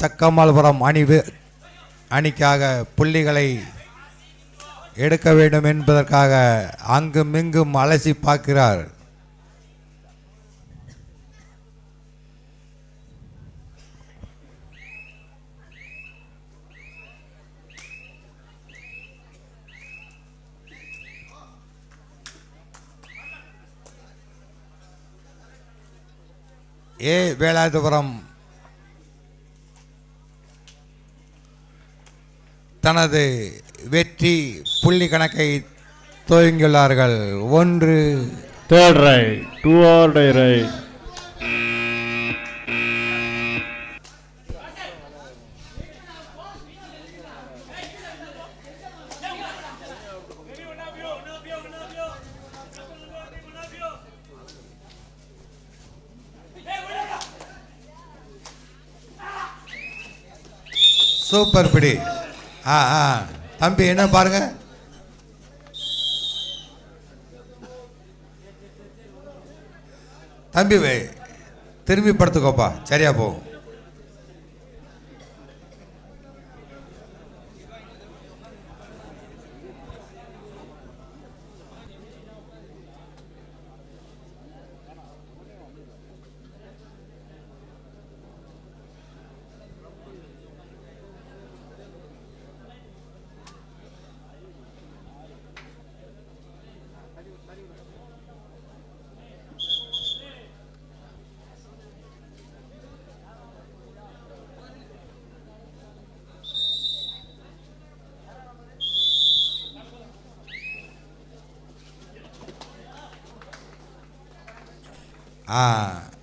சக்கமால்புரம் அணிவு அணிக்காக புள்ளிகளை எடுக்க வேண்டும் என்பதற்காக அங்கும் இங்கும் அலசி பார்க்கிறார். ஏ வேலாயுதபுரம் தனது வெற்றி புள்ளி கணக்கை துவங்கியுள்ளார்கள் ஒன்று two or die right. Super பிடி ஆ ஆ. தம்பி என்ன பாருங்க. தம்பி திரும்பி படுத்துக்கோப்பா. சரியா போகும்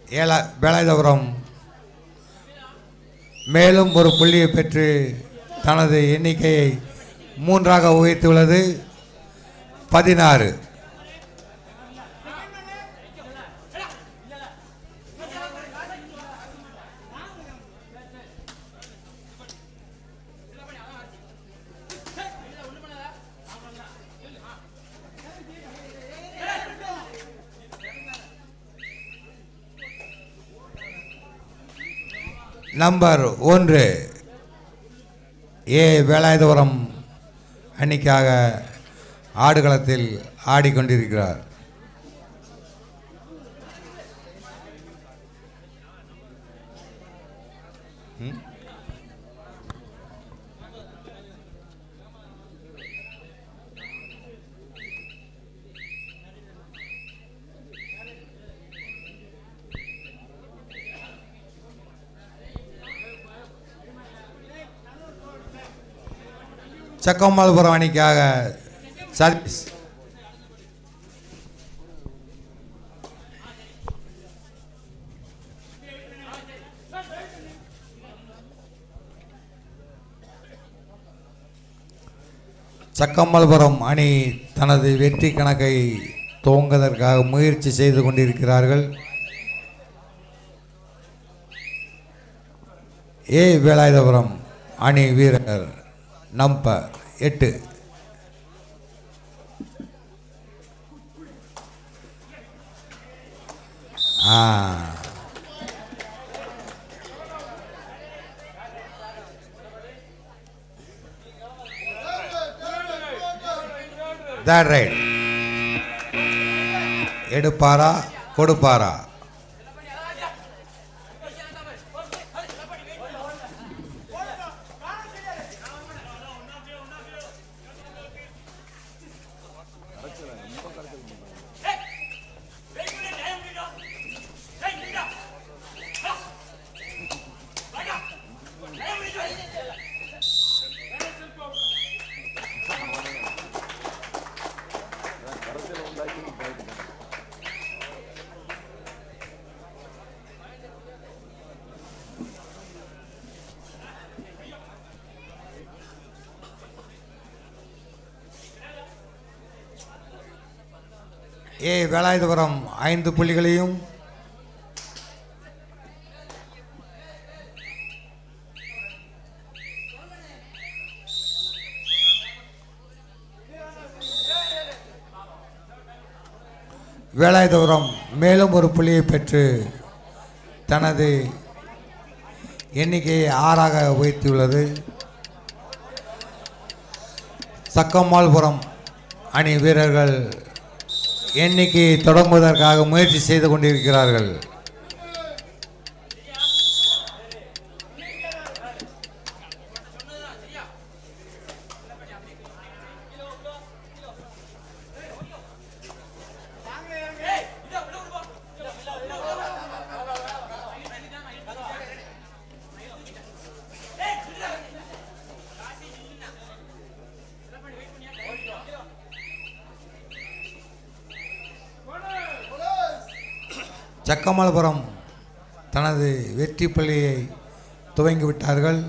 ஏலா வேலாயுதபுரம். மேலும் ஒரு புள்ளியை பெற்று தனது எண்ணிக்கையை மூன்றாக உயர்த்தியுள்ளது பதினாறு. நம்பர் ஒன்று. ஏ. வேலாயுதபுரம் அன்னிக்காக ஆடுகளத்தில் ஆடிக்கொண்டிருக்கிறார். சக்கமால்புரம் அணிக்காக சர்வீஸ் சக்கமல்புரம் அணி தனது வெற்றி கணக்கை துவங்குவதற்காக முயற்சி செய்து கொண்டிருக்கிறார்கள். ஏ வேலாயுதபுரம் அணி வீரர் நம்பர் எட்டு. ஆ. That எடுப்பாரா கொடுப்பாரா? ஏ வேலாயுதபுரம் ஐந்து புள்ளிகளையும். வேலாயுதபுரம் மேலும் ஒரு புள்ளியை பெற்று தனது எண்ணிக்கையை ஆறாக உயர்த்தியுள்ளது. சக்கம்மாள்புரம் அணி வீரர்கள் எண்ணிக்கையை தொடங்குவதற்காக முயற்சி செய்து கொண்டிருக்கிறார்கள்? சக்கமலபுரம் தனது வெற்றி பள்ளியை துவங்கிவிட்டார்கள்.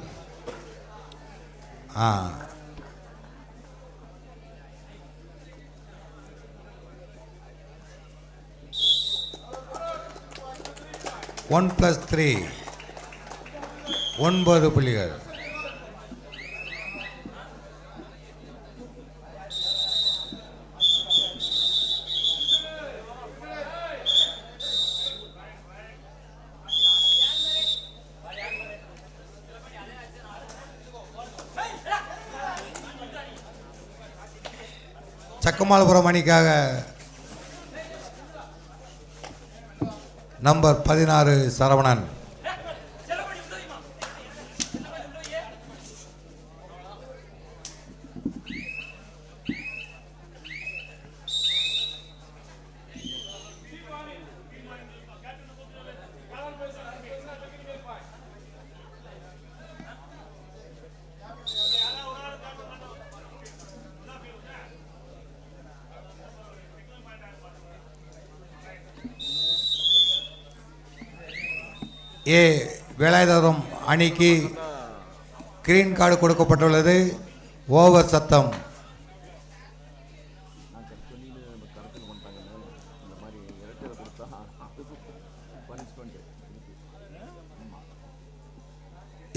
One plus three. ஒன்பது புள்ளிகள். சக்கமாலபுரம் அணிக்காக நம்பர் பதினாறு சரவணன். ஏ வேலாயுதம் அணிக்கு கிரீன் கார்டு கொடுக்கப்பட்டுள்ளது. ஓவர் சத்தம்.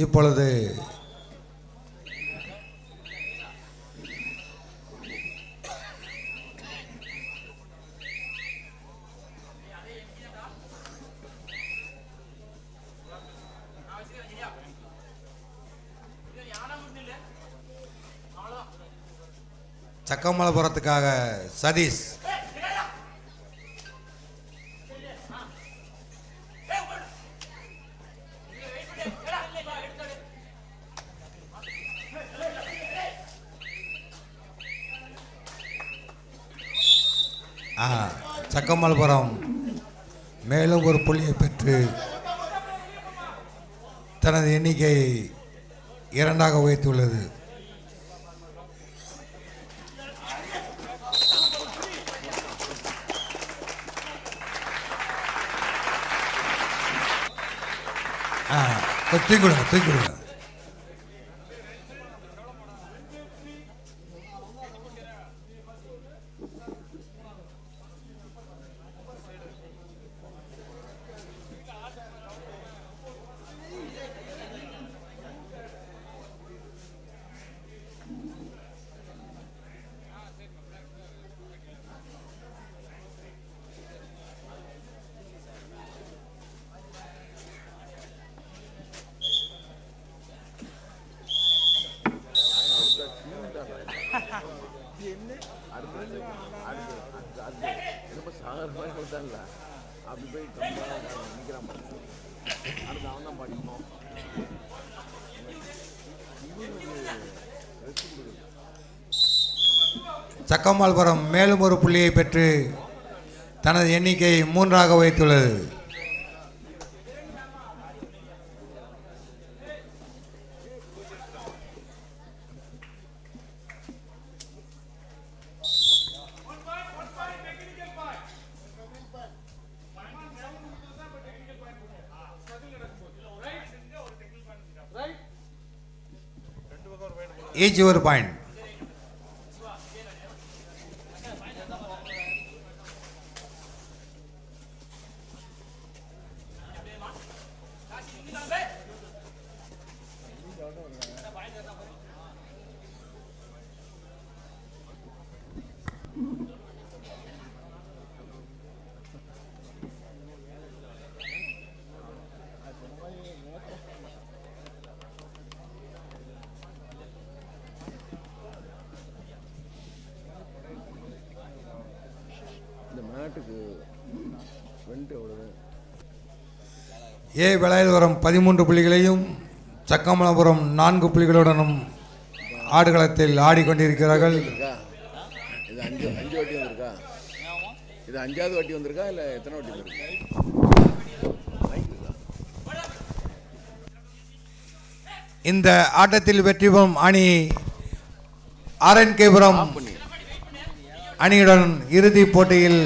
இப்பொழுது சக்கமலபுரத்துக்காக சதீஷ். ஆ சக்கமலபுரம். மேலும் ஒரு புள்ளியை பெற்று தனது எண்ணிக்கையை இரண்டாக உயர்த்தியுள்ளது. ஆ தூக்கி கொடுங்க தூக்கி கொடுங்க ரொம்ப சக்கமால்புரம் மேலும் ஒரு புள்ளியை பெற்று தனது எண்ணிக்கையை மூன்றாக வைத்துள்ளது ஈச் ஒரு பாயிண்ட் ஏ விளையாடுவரம் பதிமூன்று புள்ளிகளையும் சக்கமலபுரம் நான்கு புள்ளிகளுடனும் ஆடுகளத்தில் ஆடிக்கொண்டிருக்கிறார்கள். இது அஞ்சு அஞ்சு வாட்டி வந்திருக்கா? இது அஞ்சாவது வாட்டி வந்திருக்கா இல்லை எத்தனை வாட்டி வந்திருக்கா? இந்த ஆட்டத்தில் வெற்றி பெறும் அணி ஆர்என்கேபுரம் அணியுடன் இறுதிப் போட்டியில்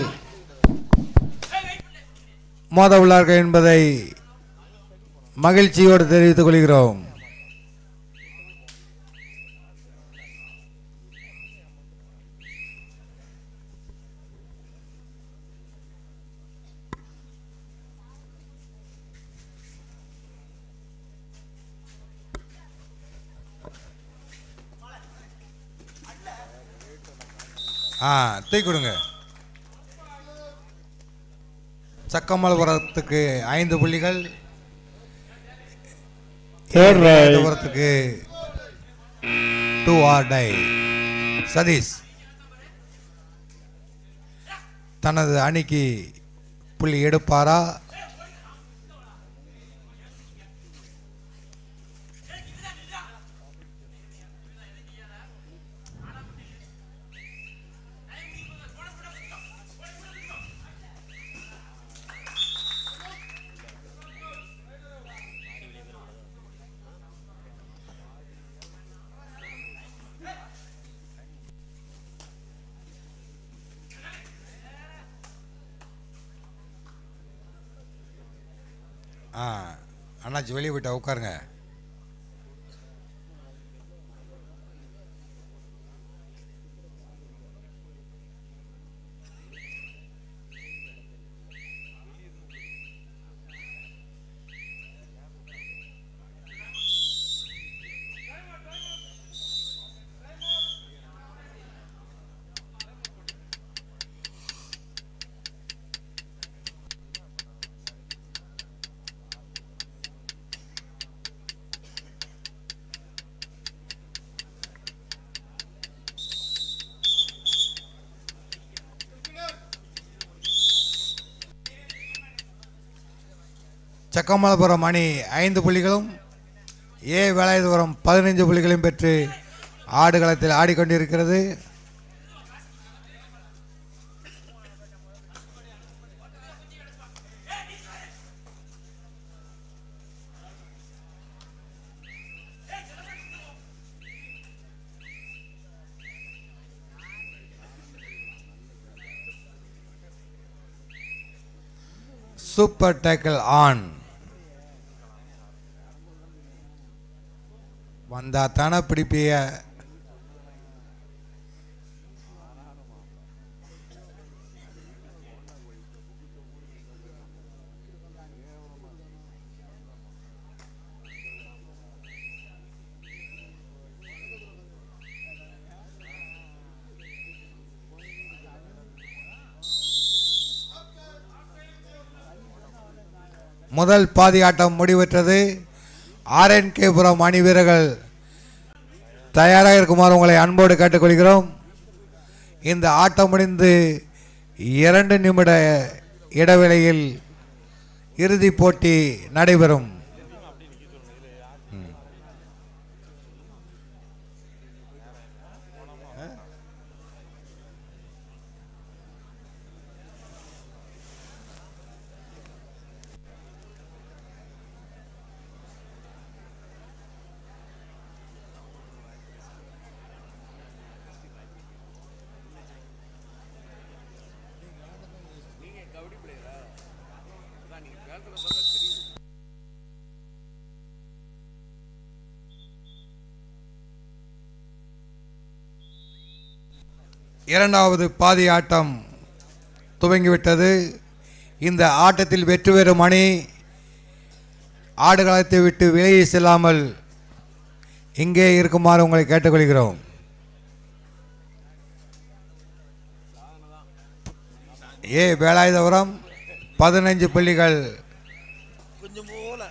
மோத உள்ளார்கள் என்பதை மகிழ்ச்சியோடு தெரிவித்துக் கொள்கிறோம். ஆ தூக்கி கொடுங்க. சக்கமலபுரத்துக்கு ஐந்து புள்ளிகள். ஏகபுரத்துக்கு டூ ஆர் டை சதீஷ் தனது அணிக்கு புள்ளி எடுப்பாரா? ஆ அண்ணாச்சி வெளியே போயிட்டா உட்காருங்க. சக்கமலபுரம் அணி ஐந்து புள்ளிகளும் ஏ வேலாயுதபுரம் பதினைஞ்சு புள்ளிகளையும் பெற்று ஆடுகளத்தில் ஆடிக்கொண்டிருக்கிறது. சூப்பர் டேக்கிள் ஆன் வந்தால் தானே பிடிப்பிய? முதல் பாதி ஆட்டம் முடிவெற்றது. ஆர்என்கேபுரம் அணி வீரர்கள் தயாராக இருக்குமாறு உங்களை அன்போடு கேட்டுக்கொள்கிறோம். இந்த ஆட்டம் முடிந்து இரண்டு நிமிட இடைவேளையில் இறுதிப் போட்டி நடைபெறும். இரண்டாவது பாதி ஆட்டம் துவங்கிவிட்டது. இந்த ஆட்டத்தில் வெற்றி பெறும் அணி ஆடுகளத்தை விட்டு வெளியே செல்லாமல் இங்கே இருக்குமாறு உங்களை கேட்டுக்கொள்கிறோம். ஏ வேலாயுதபுரம் பதினைஞ்சு புள்ளிகள்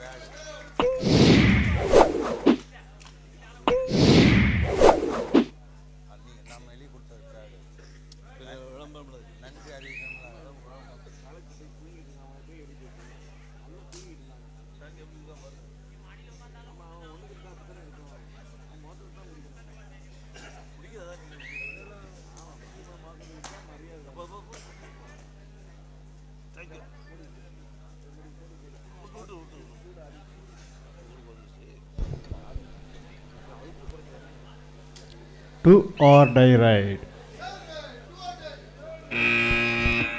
Amen. Do or die right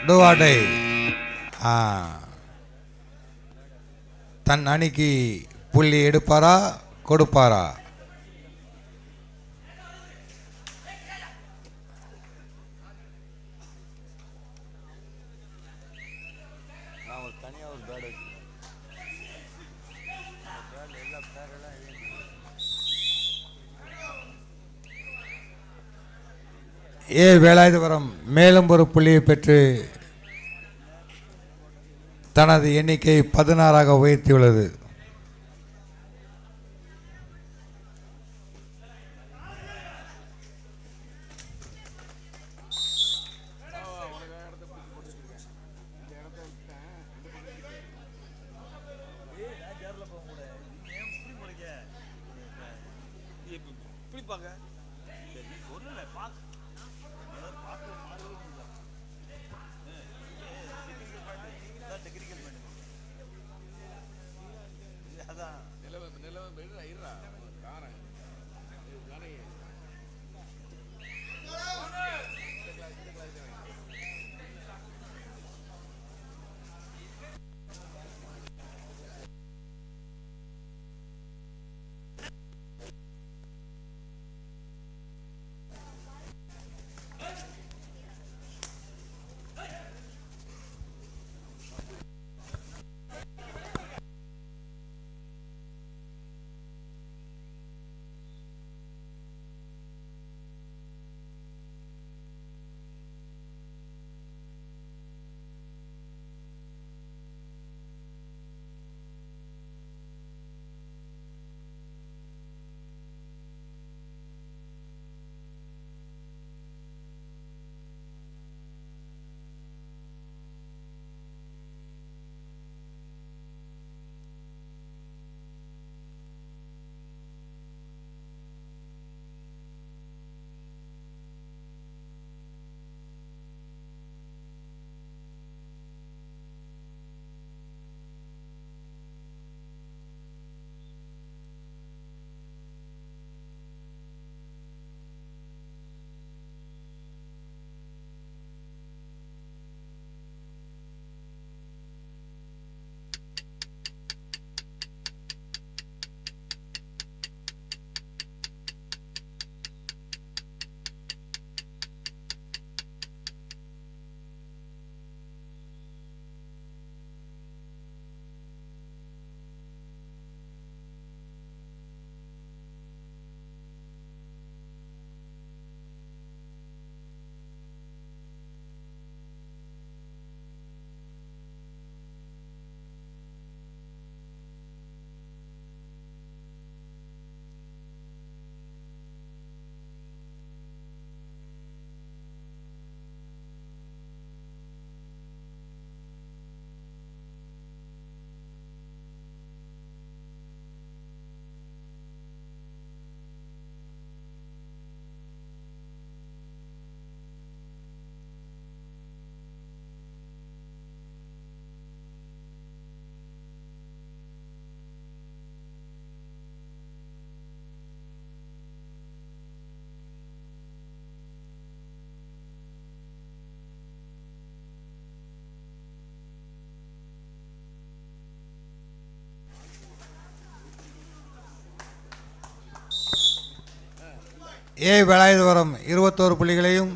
do or die ஆ. தன் அணிக்கு புள்ளி எடுப்பாரா கொடுப்பாரா? ஏ வேலாயுதபுரம் மேலும் ஒரு புள்ளியை பெற்று தனது எண்ணிக்கை பதினாறாக உயர்த்தியுள்ளது நிலவை ஏ வேலாயுதபுரம் இருபத்தோரு புள்ளிகளையும்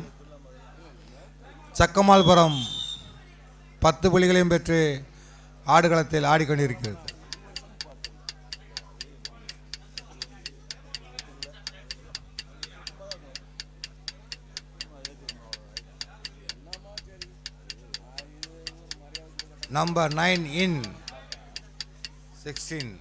சக்கமால்புரம் பத்து புள்ளிகளையும் பெற்று ஆடுகளத்தில் ஆடிக்கொண்டிருக்கிறது. நம்பர் நைன் இன் சிக்ஸ்டீன்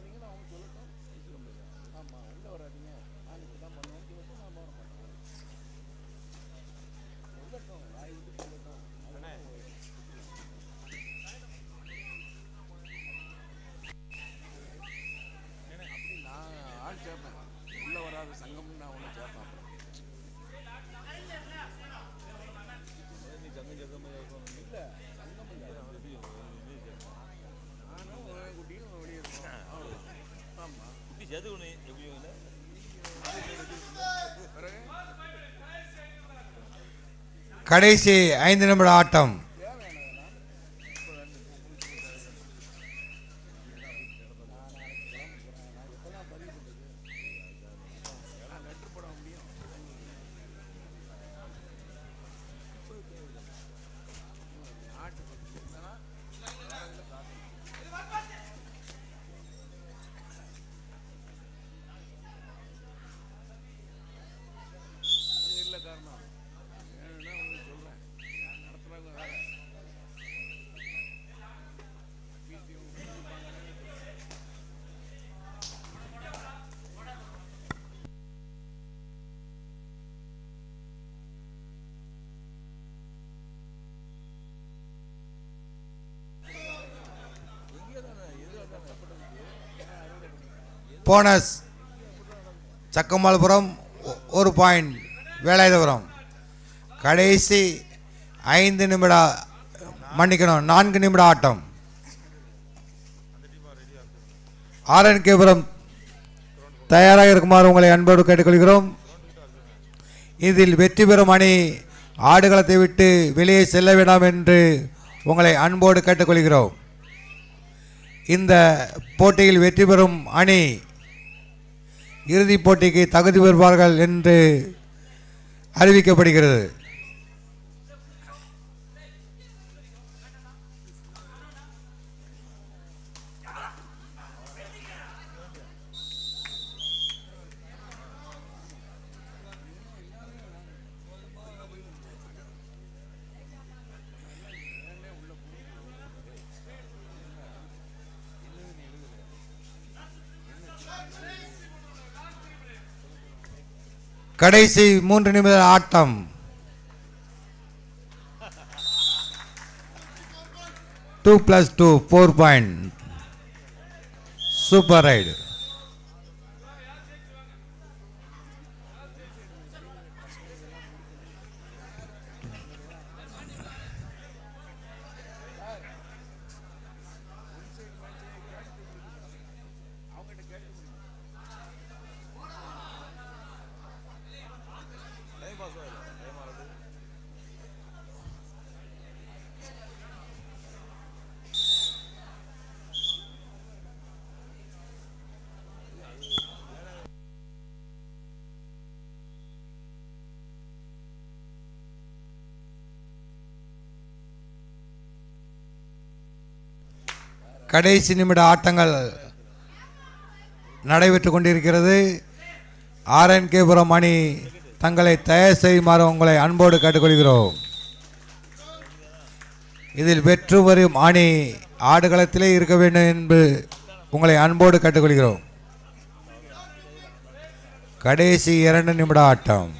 நான் எது குட்டி எப்படி கடைசி ஐந்து நிமிட ஆட்டம். போனஸ். சக்கமால்புரம் ஒ- ஒரு பாயிண்ட். வேலாயுதபுரம். கடைசி ஐந்து நிமிட மன்னிக்கணும். நான்கு நிமிட ஆட்டம். ஆர்என்கேபுரம் தயாராக இருக்குமாறு உங்களை அன்போடு கேட்டுக்கொள்கிறோம். இதில் வெற்றி பெறும் அணி ஆடுகளத்தை விட்டு வெளியே செல்ல வேண்டாம் என்று உங்களை அன்போடு கேட்டுக்கொள்கிறோம். இந்த போட்டியில் வெற்றி பெறும் அணி இறுதிப் போட்டிக்கு தகுதி பெறுவார்கள் என்று அறிவிக்கப்படுகிறது. கடைசி மூன்று நிமிட ஆட்டம். Two plus two four point super raid கடைசி நிமிட ஆட்டங்கள் நடைபெற்று கொண்டிருக்கிறது. ஆர்என்கேபுரம் அணி தங்களை தயார் செய்யுமாறு உங்களை அன்போடு கேட்டுக்கொள்கிறோம். இதில் வெற்று வரும் அணி ஆடுகளத்திலே இருக்க வேண்டும் என்று உங்களை அன்போடு கேட்டுக்கொள்கிறோம். கடைசி இரண்டு நிமிட ஆட்டம்.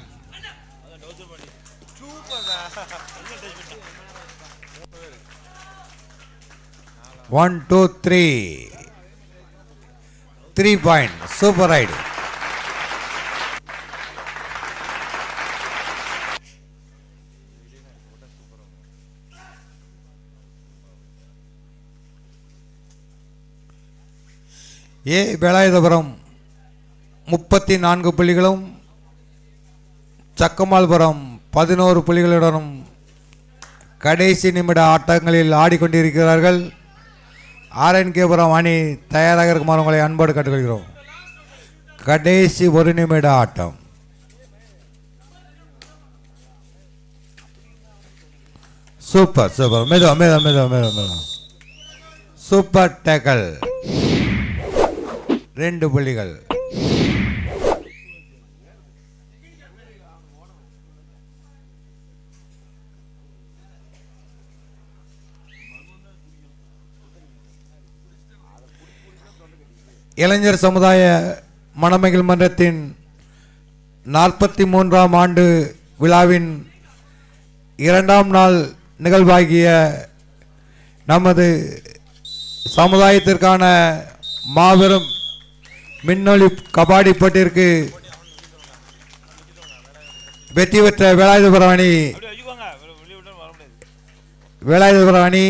One two three three point super raid ஏ வேலாயுதபுரம். முப்பத்தி நான்கு புள்ளிகளும் சக்கமால்புரம் பதினோரு புள்ளிகளுடனும் கடைசி நிமிட ஆட்டங்களில் ஆடிக்கொண்டிருக்கிறார்கள். ஆர்என் கேபுரம் அணி தயாராக இருக்குமாறு உங்களை அன்போடு கேட்டுக்கொள்கிறோம். கடைசி ஒரு நிமிட ஆட்டம். சூப்பர் சூப்பர் மெதுவா மெதுவா மெதுவா மெதுவா மெதுவா. சூப்பர் டேக்கல் ரெண்டு புள்ளிகள். இளைஞர் சமுதாய மணமகிழ் மன்றத்தின் நாற்பத்தி மூன்றாம் ஆண்டு விழாவின் இரண்டாம் நாள் நிகழ்வாகிய நமது சமுதாயத்திற்கான மாபெரும் மின்னொளி கபாடி போட்டிற்கு வெற்றி பெற்ற வேலாயுதபுரம் அணி வேலாயுதபுரம் அணி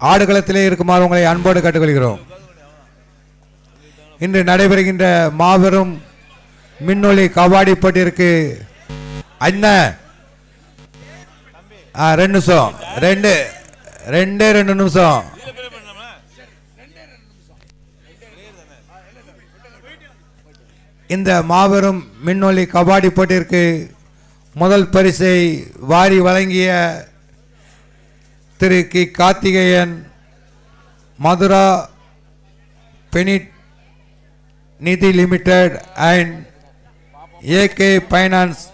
ஆடுகளத்திலே இருக்குமாறு உங்களை அன்போடு கேட்டுக்கொள்கிறோம். இன்று நடைபெறுகின்ற மாபெரும் மின்னொலி கபாடி போட்டிற்கு அண்ணன் ரெண்டு நிமிஷம். ரெண்டு ரெண்டே ரெண்டு நிமிஷம். இந்த மாபெரும் மின்னொலி கபாடி போட்டிற்கு முதல் பரிசை வாரி வழங்கிய திரு கி. Karthikeyan Mathura பெனிட் Nidhi Limited and AK Finance